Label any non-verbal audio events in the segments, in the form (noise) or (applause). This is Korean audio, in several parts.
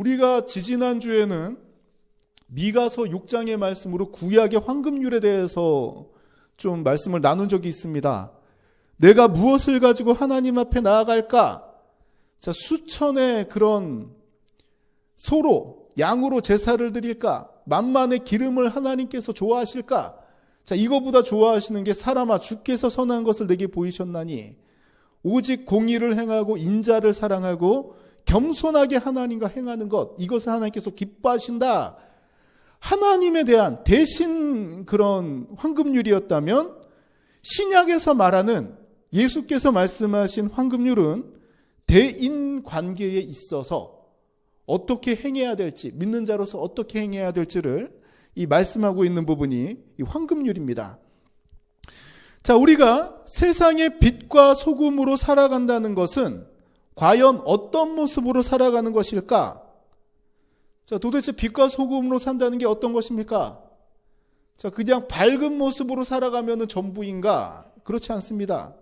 우리가 지지난주에는 미가서 6장의 말씀으로 구약의 황금률에 대해서 좀 말씀을 나눈 적이 있습니다. 내가 무엇을 가지고 하나님 앞에 나아갈까? 자, 수천의 그런 소로, 양으로 제사를 드릴까? 만만의 기름을 하나님께서 좋아하실까? 자, 이거보다 좋아하시는 게 사람아, 주께서 선한 것을 내게 보이셨나니, 오직 공의를 행하고 인자를 사랑하고 겸손하게 하나님과 행하는 것, 이것을 하나님께서 기뻐하신다. 하나님에 대한 대신 그런 황금률이었다면 신약에서 말하는 예수께서 말씀하신 황금률은 대인 관계에 있어서 어떻게 행해야 될지, 믿는 자로서 어떻게 행해야 될지를 이 말씀하고 있는 부분이 이 황금률입니다. 자, 우리가 세상의 빛과 소금으로 살아간다는 것은 과연 어떤 모습으로 살아가는 것일까? 자, 도대체 빛과 소금으로 산다는 게 어떤 것입니까? 자, 그냥 밝은 모습으로 살아가면 전부인가? 그렇지 않습니다.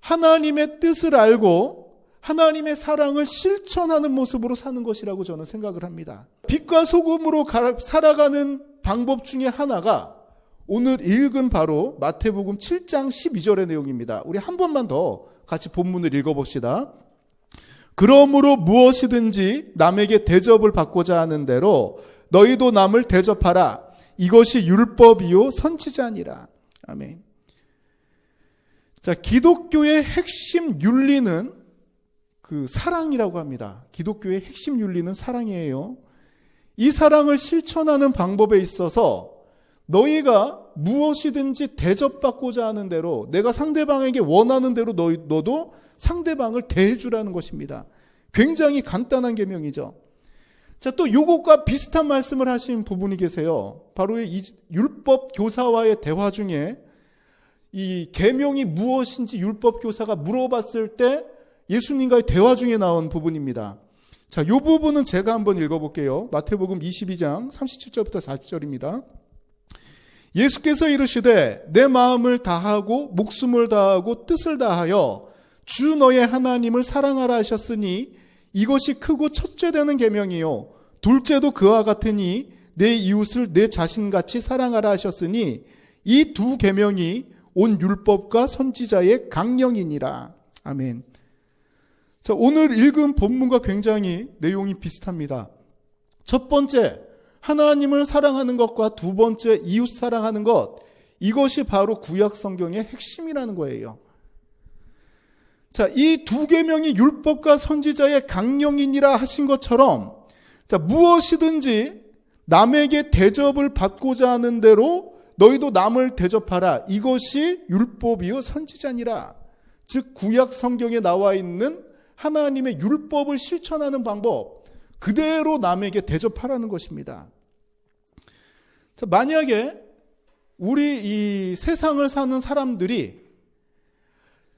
하나님의 뜻을 알고 하나님의 사랑을 실천하는 모습으로 사는 것이라고 저는 생각을 합니다. 빛과 소금으로 살아가는 방법 중에 하나가 오늘 읽은 바로 마태복음 7장 12절의 내용입니다. 우리 한 번만 더 같이 본문을 읽어봅시다. 그러므로 무엇이든지 남에게 대접을 받고자 하는 대로 너희도 남을 대접하라. 이것이 율법이요 선지자니라. 아멘. 자, 기독교의 핵심 윤리는 그 사랑이라고 합니다. 기독교의 핵심 윤리는 사랑이에요. 이 사랑을 실천하는 방법에 있어서 너희가 무엇이든지 대접받고자 하는 대로 내가 상대방에게 원하는 대로 너, 너도 상대방을 대해주라는 것입니다. 굉장히 간단한 계명이죠. 자, 또 요것과 비슷한 말씀을 하신 부분이 계세요. 바로 이 율법 교사와의 대화 중에 이 계명이 무엇인지 율법 교사가 물어봤을 때 예수님과의 대화 중에 나온 부분입니다. 자, 요 부분은 제가 한번 읽어볼게요. 마태복음 22장 37절부터 40절입니다. 예수께서 이르시되 내 마음을 다하고 목숨을 다하고 뜻을 다하여 주 너의 하나님을 사랑하라 하셨으니 이것이 크고 첫째 되는 계명이요 둘째도 그와 같으니 내 이웃을 내 자신같이 사랑하라 하셨으니 이 두 계명이 온 율법과 선지자의 강령이니라. 아멘. 자, 오늘 읽은 본문과 굉장히 내용이 비슷합니다. 첫 번째, 하나님을 사랑하는 것과 두 번째, 이웃 사랑하는 것. 이것이 바로 구약 성경의 핵심이라는 거예요. 자, 이두 계명이 율법과 선지자의 강령이니라 하신 것처럼 자, 무엇이든지 남에게 대접을 받고자 하는 대로 너희도 남을 대접하라. 이것이 율법이요 선지자니라. 즉 구약 성경에 나와 있는 하나님의 율법을 실천하는 방법 그대로 남에게 대접하라는 것입니다. 자, 만약에 우리 이 세상을 사는 사람들이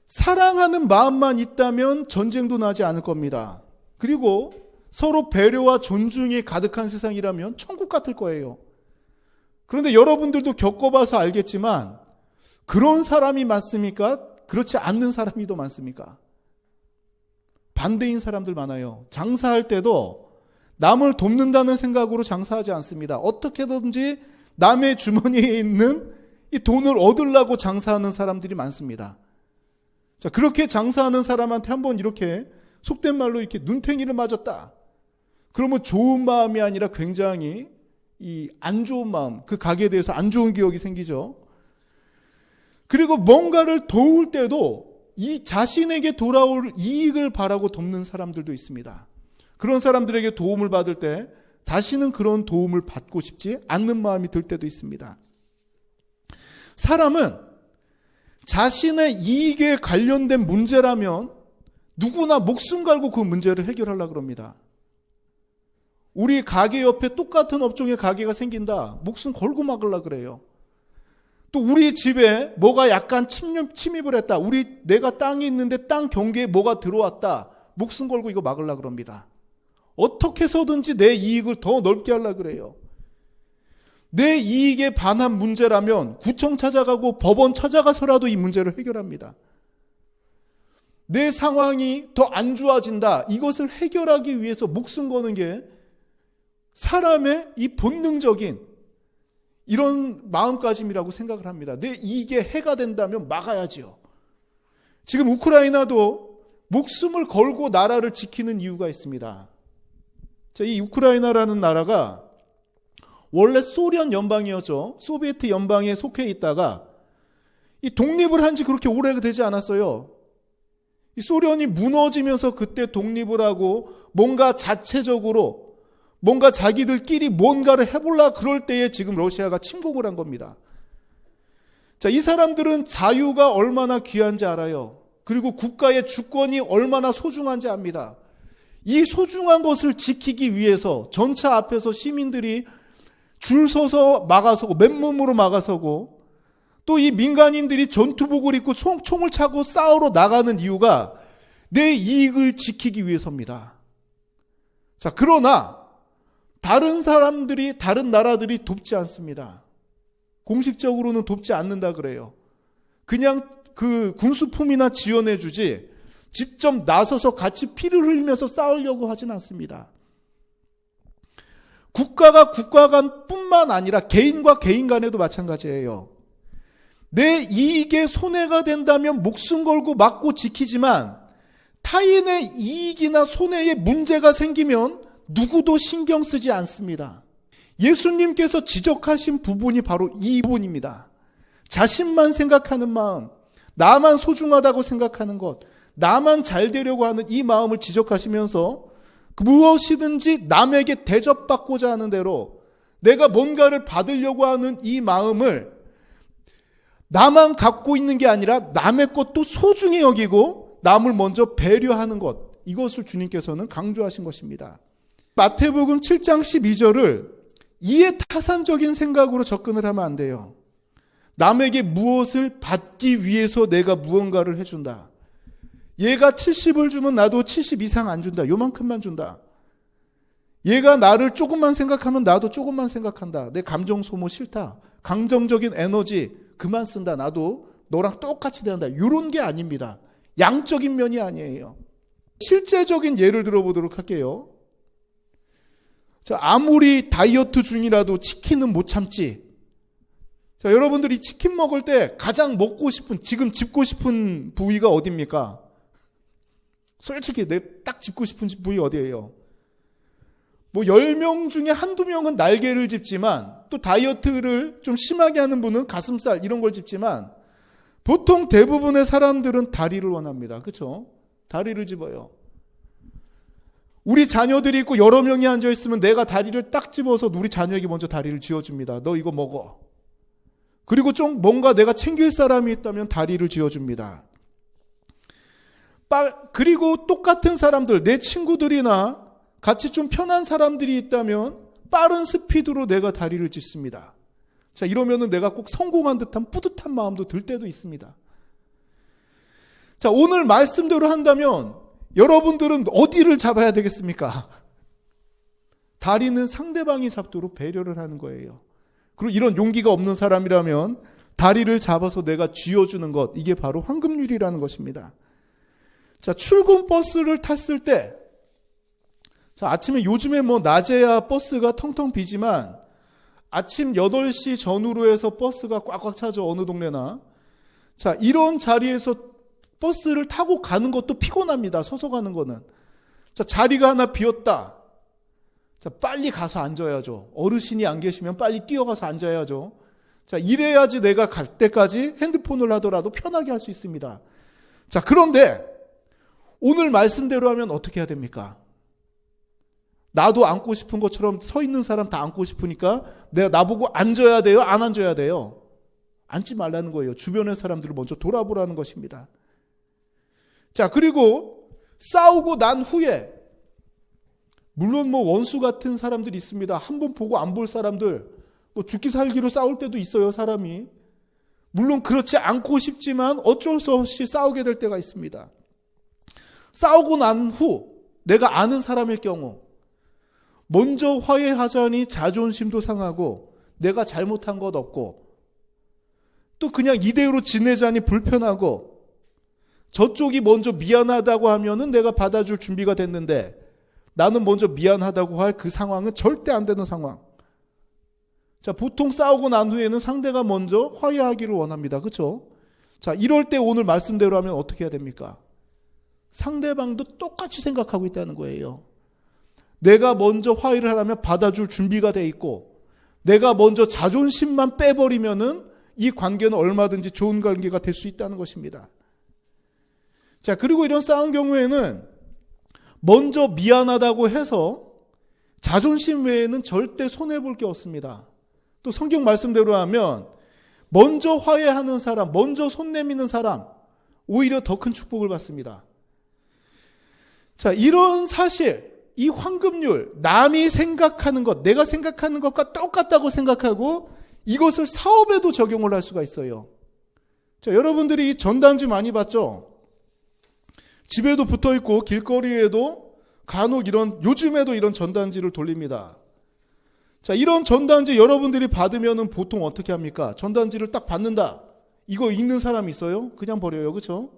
사랑하는 마음만 있다면 전쟁도 나지 않을 겁니다. 그리고 서로 배려와 존중이 가득한 세상이라면 천국 같을 거예요. 그런데 여러분들도 겪어봐서 알겠지만 그런 사람이 많습니까? 그렇지 않는 사람이 더 많습니까? 반대인 사람들 많아요. 장사할 때도 남을 돕는다는 생각으로 장사하지 않습니다. 어떻게든지 남의 주머니에 있는 이 돈을 얻으려고 장사하는 사람들이 많습니다. 자, 그렇게 장사하는 사람한테 한번 이렇게 속된 말로 이렇게 눈탱이를 맞았다. 그러면 좋은 마음이 아니라 굉장히 이 안 좋은 마음, 그 가게에 대해서 안 좋은 기억이 생기죠. 그리고 뭔가를 도울 때도 이 자신에게 돌아올 이익을 바라고 돕는 사람들도 있습니다. 그런 사람들에게 도움을 받을 때 다시는 그런 도움을 받고 싶지 않는 마음이 들 때도 있습니다. 사람은 자신의 이익에 관련된 문제라면 누구나 목숨 걸고 그 문제를 해결하려고 그럽니다. 우리 가게 옆에 똑같은 업종의 가게가 생긴다. 목숨 걸고 막으려 그래요. 또 우리 집에 뭐가 약간 침입, 침입을 했다. 우리 내가 땅이 있는데 땅 경계에 뭐가 들어왔다. 목숨 걸고 이거 막으려 그럽니다. 어떻게 해서든지 내 이익을 더 넓게 하려 그래요. 내 이익에 반한 문제라면 구청 찾아가고 법원 찾아가서라도 이 문제를 해결합니다. 내 상황이 더 안 좋아진다. 이것을 해결하기 위해서 목숨 거는 게 사람의 이 본능적인 이런 마음가짐이라고 생각을 합니다. 내 이익에 해가 된다면 막아야지요. 지금 우크라이나도 목숨을 걸고 나라를 지키는 이유가 있습니다. 자, 이 우크라이나라는 나라가 원래 소련 연방이었죠. 소비에트 연방에 속해 있다가 이 독립을 한 지 그렇게 오래가 되지 않았어요. 이 소련이 무너지면서 그때 독립을 하고 뭔가 자체적으로 뭔가 자기들끼리 뭔가를 해볼라 그럴 때에 지금 러시아가 침공을 한 겁니다. 자, 이 사람들은 자유가 얼마나 귀한지 알아요. 그리고 국가의 주권이 얼마나 소중한지 압니다. 이 소중한 것을 지키기 위해서 전차 앞에서 시민들이 줄 서서 막아서고 맨몸으로 막아서고 또 이 민간인들이 전투복을 입고 총, 총을 차고 싸우러 나가는 이유가 내 이익을 지키기 위해서입니다. 자, 그러나 다른 사람들이 다른 나라들이 돕지 않습니다. 공식적으로는 돕지 않는다 그래요. 그냥 그 군수품이나 지원해 주지 직접 나서서 같이 피를 흘리면서 싸우려고 하진 않습니다. 국가가 국가 간 뿐만 아니라 개인과 개인 간에도 마찬가지예요. 내 이익에 손해가 된다면 목숨 걸고 막고 지키지만 타인의 이익이나 손해에 문제가 생기면 누구도 신경 쓰지 않습니다. 예수님께서 지적하신 부분이 바로 이 부분입니다. 자신만 생각하는 마음, 나만 소중하다고 생각하는 것, 나만 잘 되려고 하는 이 마음을 지적하시면서 그 무엇이든지 남에게 대접받고자 하는 대로 내가 뭔가를 받으려고 하는 이 마음을 나만 갖고 있는 게 아니라 남의 것도 소중히 여기고 남을 먼저 배려하는 것. 이것을 주님께서는 강조하신 것입니다. 마태복음 7장 12절을 이해 타산적인 생각으로 접근을 하면 안 돼요. 남에게 무엇을 받기 위해서 내가 무언가를 해준다. 얘가 70을 주면 나도 70 이상 안 준다. 요만큼만 준다. 얘가 나를 조금만 생각하면 나도 조금만 생각한다. 내 감정 소모 싫다. 감정적인 에너지 그만 쓴다. 나도 너랑 똑같이 대한다. 이런 게 아닙니다. 양적인 면이 아니에요. 실제적인 예를 들어보도록 할게요. 자, 아무리 다이어트 중이라도 치킨은 못 참지. 자, 여러분들이 치킨 먹을 때 가장 먹고 싶은, 지금 집고 싶은 부위가 어딥니까? 솔직히 내 딱 짚고 싶은 부위 어디예요? 뭐 10명 중에 한두 명은 날개를 짚지만 또 다이어트를 좀 심하게 하는 분은 가슴살 이런 걸 짚지만 보통 대부분의 사람들은 다리를 원합니다. 그렇죠? 다리를 집어요. 우리 자녀들이 있고 여러 명이 앉아 있으면 내가 다리를 딱 집어서 우리 자녀에게 먼저 다리를 쥐어 줍니다. 너 이거 먹어. 그리고 좀 뭔가 내가 챙길 사람이 있다면 다리를 쥐어 줍니다. 그리고 똑같은 사람들, 내 친구들이나 같이 좀 편한 사람들이 있다면 빠른 스피드로 내가 다리를 짚습니다. 자, 이러면은 내가 꼭 성공한 듯한 뿌듯한 마음도 들 때도 있습니다. 자, 오늘 말씀대로 한다면 여러분들은 어디를 잡아야 되겠습니까? (laughs) 다리는 상대방이 잡도록 배려를 하는 거예요. 그리고 이런 용기가 없는 사람이라면 다리를 잡아서 내가 쥐어주는 것, 이게 바로 황금률이라는 것입니다. 자, 출근 버스를 탔을 때, 자, 아침에 요즘에 뭐 낮에야 버스가 텅텅 비지만 아침 8시 전후로 해서 버스가 꽉꽉 차죠. 어느 동네나. 자, 이런 자리에서 버스를 타고 가는 것도 피곤합니다. 서서 가는 거는. 자, 자리가 하나 비었다. 자, 빨리 가서 앉아야죠. 어르신이 안 계시면 빨리 뛰어가서 앉아야죠. 자, 이래야지 내가 갈 때까지 핸드폰을 하더라도 편하게 할 수 있습니다. 자, 그런데 오늘 말씀대로 하면 어떻게 해야 됩니까? 나도 앉고 싶은 것처럼 서 있는 사람 다 앉고 싶으니까 내가 나보고 앉아야 돼요? 안 앉아야 돼요? 앉지 말라는 거예요. 주변의 사람들을 먼저 돌아보라는 것입니다. 자, 그리고 싸우고 난 후에 물론 뭐 원수 같은 사람들이 있습니다. 한 번 보고 안 볼 사람들, 뭐 죽기 살기로 싸울 때도 있어요, 사람이. 물론 그렇지 않고 싶지만 어쩔 수 없이 싸우게 될 때가 있습니다. 싸우고 난 후 내가 아는 사람일 경우 먼저 화해하자니 자존심도 상하고 내가 잘못한 것 없고 또 그냥 이대로 지내자니 불편하고 저쪽이 먼저 미안하다고 하면은 내가 받아줄 준비가 됐는데 나는 먼저 미안하다고 할 그 상황은 절대 안 되는 상황. 자, 보통 싸우고 난 후에는 상대가 먼저 화해하기를 원합니다. 그렇죠? 자, 이럴 때 오늘 말씀대로 하면 어떻게 해야 됩니까? 상대방도 똑같이 생각하고 있다는 거예요. 내가 먼저 화해를 하려면 받아줄 준비가 돼 있고 내가 먼저 자존심만 빼버리면은 이 관계는 얼마든지 좋은 관계가 될 수 있다는 것입니다. 자, 그리고 이런 싸운 경우에는 먼저 미안하다고 해서 자존심 외에는 절대 손해볼 게 없습니다. 또 성경 말씀대로 하면 먼저 화해하는 사람, 먼저 손 내미는 사람, 오히려 더 큰 축복을 받습니다. 자, 이런 사실, 이 황금률, 남이 생각하는 것, 내가 생각하는 것과 똑같다고 생각하고 이것을 사업에도 적용을 할 수가 있어요. 자, 여러분들이 전단지 많이 봤죠? 집에도 붙어 있고 길거리에도 간혹 이런 요즘에도 이런 전단지를 돌립니다. 자, 이런 전단지 여러분들이 받으면은 보통 어떻게 합니까? 전단지를 딱 받는다. 이거 읽는 사람 있어요? 그냥 버려요. 그렇죠?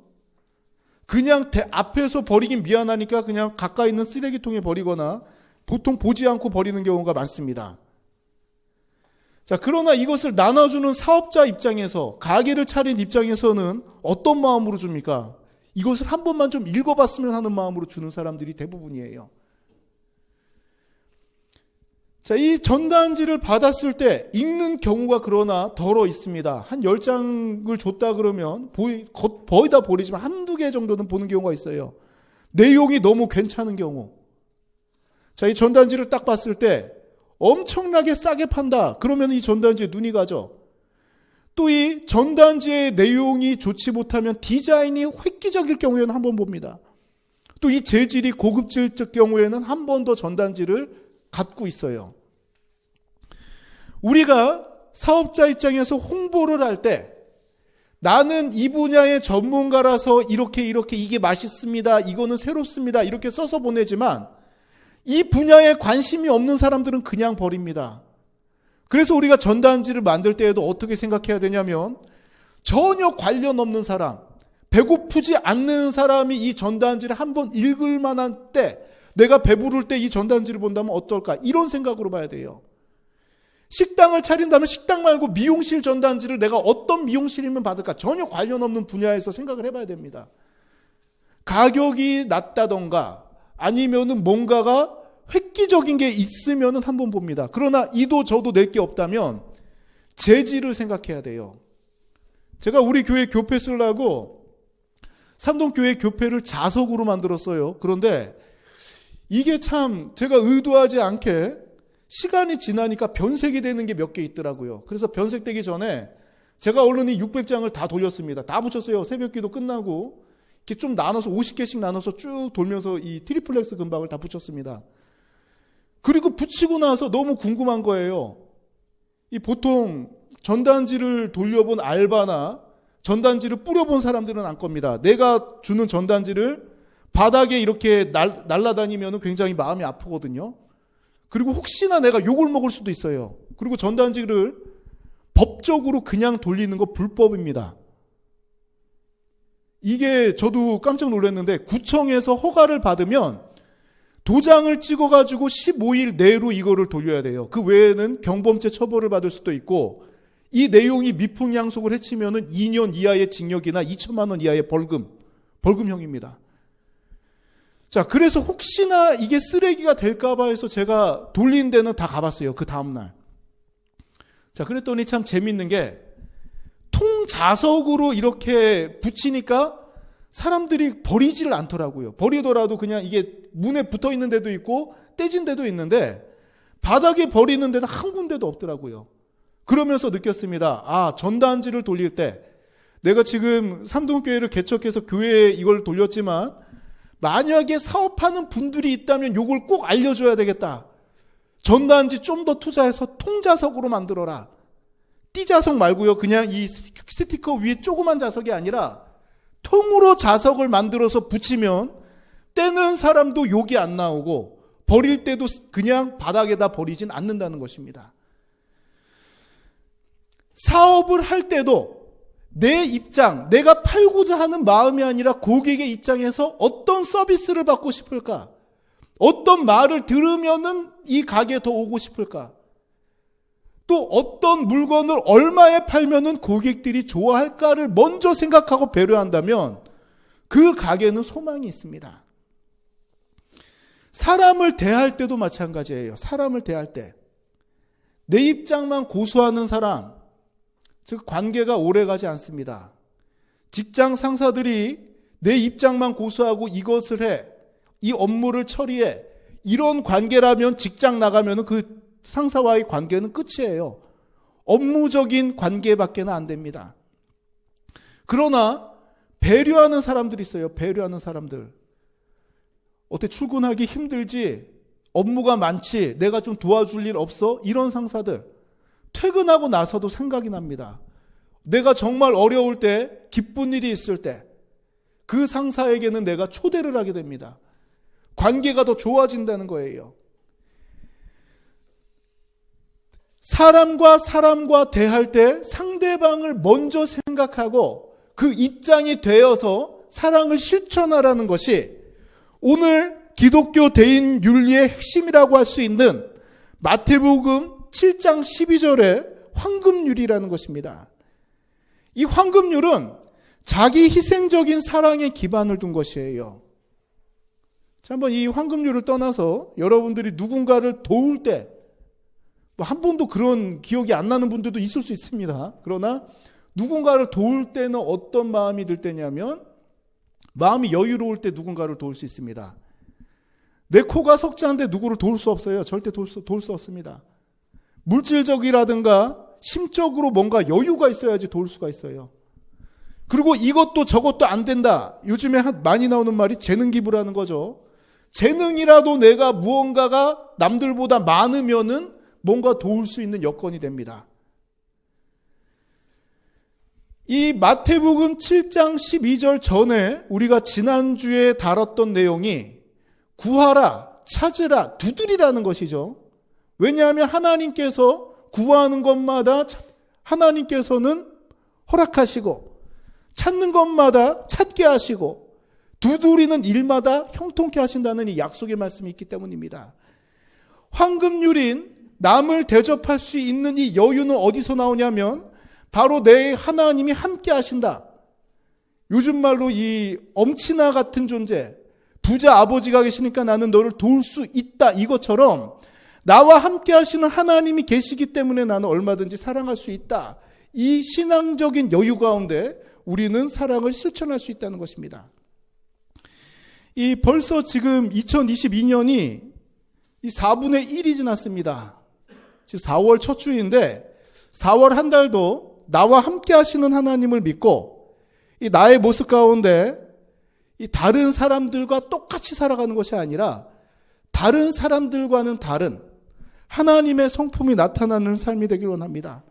그냥 대, 앞에서 버리긴 미안하니까 그냥 가까이 있는 쓰레기통에 버리거나 보통 보지 않고 버리는 경우가 많습니다. 자, 그러나 이것을 나눠주는 사업자 입장에서, 가게를 차린 입장에서는 어떤 마음으로 줍니까? 이것을 한 번만 좀 읽어봤으면 하는 마음으로 주는 사람들이 대부분이에요. 자, 이 전단지를 받았을 때 읽는 경우가 그러나 덜어 있습니다. 한 10장을 줬다 그러면 거의 다 버리지만 한두 개 정도는 보는 경우가 있어요. 내용이 너무 괜찮은 경우. 자, 이 전단지를 딱 봤을 때 엄청나게 싸게 판다. 그러면 이 전단지에 눈이 가죠. 또 이 전단지의 내용이 좋지 못하면 디자인이 획기적일 경우에는 한 번 봅니다. 또 이 재질이 고급질 경우에는 한 번 더 전단지를 갖고 있어요. 우리가 사업자 입장에서 홍보를 할 때 나는 이 분야의 전문가라서 이렇게 이렇게 이게 맛있습니다. 이거는 새롭습니다. 이렇게 써서 보내지만 이 분야에 관심이 없는 사람들은 그냥 버립니다. 그래서 우리가 전단지를 만들 때에도 어떻게 생각해야 되냐면 전혀 관련 없는 사람, 배고프지 않는 사람이 이 전단지를 한번 읽을 만한 때 내가 배부를 때 이 전단지를 본다면 어떨까? 이런 생각으로 봐야 돼요. 식당을 차린다면 식당 말고 미용실 전단지를 내가 어떤 미용실이면 받을까? 전혀 관련 없는 분야에서 생각을 해봐야 됩니다. 가격이 낮다던가 아니면은 뭔가가 획기적인 게 있으면은 한번 봅니다. 그러나 이도 저도 낼 게 없다면 재질을 생각해야 돼요. 제가 우리 교회 교패 쓰려고 삼동교회 교패를 자석으로 만들었어요. 그런데 이게 참 제가 의도하지 않게 시간이 지나니까 변색이 되는 게 몇 개 있더라고요. 그래서 변색되기 전에 제가 얼른 이 600장을 다 돌렸습니다. 다 붙였어요. 새벽 기도 끝나고 이렇게 좀 나눠서 50개씩 나눠서 쭉 돌면서 이 트리플렉스 금박을 다 붙였습니다. 그리고 붙이고 나서 너무 궁금한 거예요. 이 보통 전단지를 돌려본 알바나 전단지를 뿌려본 사람들은 안 겁니다. 내가 주는 전단지를 바닥에 이렇게 날, 날라다니면 굉장히 마음이 아프거든요. 그리고 혹시나 내가 욕을 먹을 수도 있어요. 그리고 전단지를 법적으로 그냥 돌리는 거 불법입니다. 이게 저도 깜짝 놀랐는데 구청에서 허가를 받으면 도장을 찍어가지고 15일 내로 이거를 돌려야 돼요. 그 외에는 경범죄 처벌을 받을 수도 있고 이 내용이 미풍양속을 해치면은 2년 이하의 징역이나 2천만 원 이하의 벌금, 벌금형입니다. 자, 그래서 혹시나 이게 쓰레기가 될까봐 해서 제가 돌린 데는 다 가봤어요. 그 다음날. 자, 그랬더니 참 재밌는 게, 통자석으로 이렇게 붙이니까 사람들이 버리지를 않더라고요. 버리더라도 그냥 이게 문에 붙어 있는 데도 있고, 떼진 데도 있는데, 바닥에 버리는 데는 한 군데도 없더라고요. 그러면서 느꼈습니다. 아, 전단지를 돌릴 때, 내가 지금 삼동교회를 개척해서 교회에 이걸 돌렸지만, 만약에 사업하는 분들이 있다면 요걸 꼭 알려줘야 되겠다. 전단지 좀 더 투자해서 통자석으로 만들어라. 띠자석 말고요. 그냥 이 스티커 위에 조그만 자석이 아니라 통으로 자석을 만들어서 붙이면 떼는 사람도 욕이 안 나오고 버릴 때도 그냥 바닥에다 버리진 않는다는 것입니다. 사업을 할 때도 내 입장, 내가 팔고자 하는 마음이 아니라 고객의 입장에서 어떤 서비스를 받고 싶을까? 어떤 말을 들으면은 이 가게에 더 오고 싶을까? 또 어떤 물건을 얼마에 팔면은 고객들이 좋아할까를 먼저 생각하고 배려한다면 그 가게는 소망이 있습니다. 사람을 대할 때도 마찬가지예요. 사람을 대할 때. 내 입장만 고수하는 사람, 즉 관계가 오래 가지 않습니다. 직장 상사들이 내 입장만 고수하고 이것을 해, 이 업무를 처리해, 이런 관계라면 직장 나가면 그 상사와의 관계는 끝이에요. 업무적인 관계밖에는 안 됩니다. 그러나 배려하는 사람들이 있어요. 배려하는 사람들. 어떻게 출근하기 힘들지? 업무가 많지? 내가 좀 도와줄 일 없어? 이런 상사들. 퇴근하고 나서도 생각이 납니다. 내가 정말 어려울 때, 기쁜 일이 있을 때, 그 상사에게는 내가 초대를 하게 됩니다. 관계가 더 좋아진다는 거예요. 사람과 사람과 대할 때 상대방을 먼저 생각하고 그 입장이 되어서 사랑을 실천하라는 것이 오늘 기독교 대인 윤리의 핵심이라고 할 수 있는 마태복음 7장 12절의 황금률이라는 것입니다. 이 황금률은 자기 희생적인 사랑에 기반을 둔 것이에요. 자, 한번 이 황금률을 떠나서 여러분들이 누군가를 도울 때, 뭐 한 번도 그런 기억이 안 나는 분들도 있을 수 있습니다. 그러나 누군가를 도울 때는 어떤 마음이 들 때냐면, 마음이 여유로울 때 누군가를 도울 수 있습니다. 내 코가 석자인데 누구를 도울 수 없어요. 절대 도울 수, 도울 수 없습니다. 물질적이라든가 심적으로 뭔가 여유가 있어야지 도울 수가 있어요. 그리고 이것도 저것도 안 된다. 요즘에 많이 나오는 말이 재능 기부라는 거죠. 재능이라도 내가 무언가가 남들보다 많으면은 뭔가 도울 수 있는 여건이 됩니다. 이 마태복음 7장 12절 전에 우리가 지난주에 다뤘던 내용이 구하라, 찾으라, 두드리라는 것이죠. 왜냐하면 하나님께서 구하는 것마다 하나님께서는 허락하시고 찾는 것마다 찾게 하시고 두드리는 일마다 형통케 하신다는 이 약속의 말씀이 있기 때문입니다. 황금률인 남을 대접할 수 있는 이 여유는 어디서 나오냐면 바로 내 하나님이 함께 하신다. 요즘 말로 이 엄친아 같은 존재, 부자 아버지가 계시니까 나는 너를 도울 수 있다. 이것처럼 나와 함께 하시는 하나님이 계시기 때문에 나는 얼마든지 사랑할 수 있다. 이 신앙적인 여유 가운데 우리는 사랑을 실천할 수 있다는 것입니다. 이 벌써 지금 2022년이 이 4분의 1이 지났습니다. 지금 4월 첫 주인데 4월 한 달도 나와 함께 하시는 하나님을 믿고 이 나의 모습 가운데 이 다른 사람들과 똑같이 살아가는 것이 아니라 다른 사람들과는 다른 하나님의 성품이 나타나는 삶이 되길 원합니다.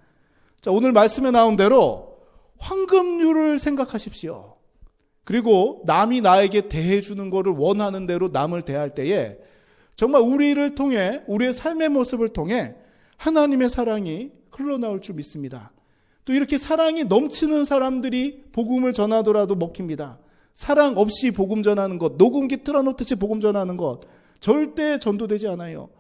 자, 오늘 말씀에 나온 대로 황금률을 생각하십시오. 그리고 남이 나에게 대해주는 것을 원하는 대로 남을 대할 때에 정말 우리를 통해, 우리의 삶의 모습을 통해 하나님의 사랑이 흘러나올 줄 믿습니다. 또 이렇게 사랑이 넘치는 사람들이 복음을 전하더라도 먹힙니다. 사랑 없이 복음 전하는 것, 녹음기 틀어놓듯이 복음 전하는 것, 절대 전도되지 않아요.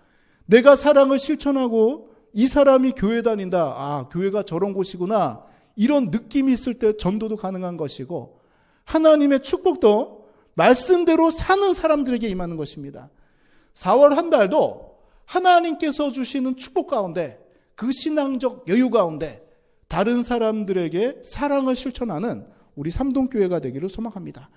내가 사랑을 실천하고 이 사람이 교회 다닌다. 아, 교회가 저런 곳이구나. 이런 느낌이 있을 때 전도도 가능한 것이고, 하나님의 축복도 말씀대로 사는 사람들에게 임하는 것입니다. 4월 한 달도 하나님께서 주시는 축복 가운데 그 신앙적 여유 가운데 다른 사람들에게 사랑을 실천하는 우리 삼동교회가 되기를 소망합니다.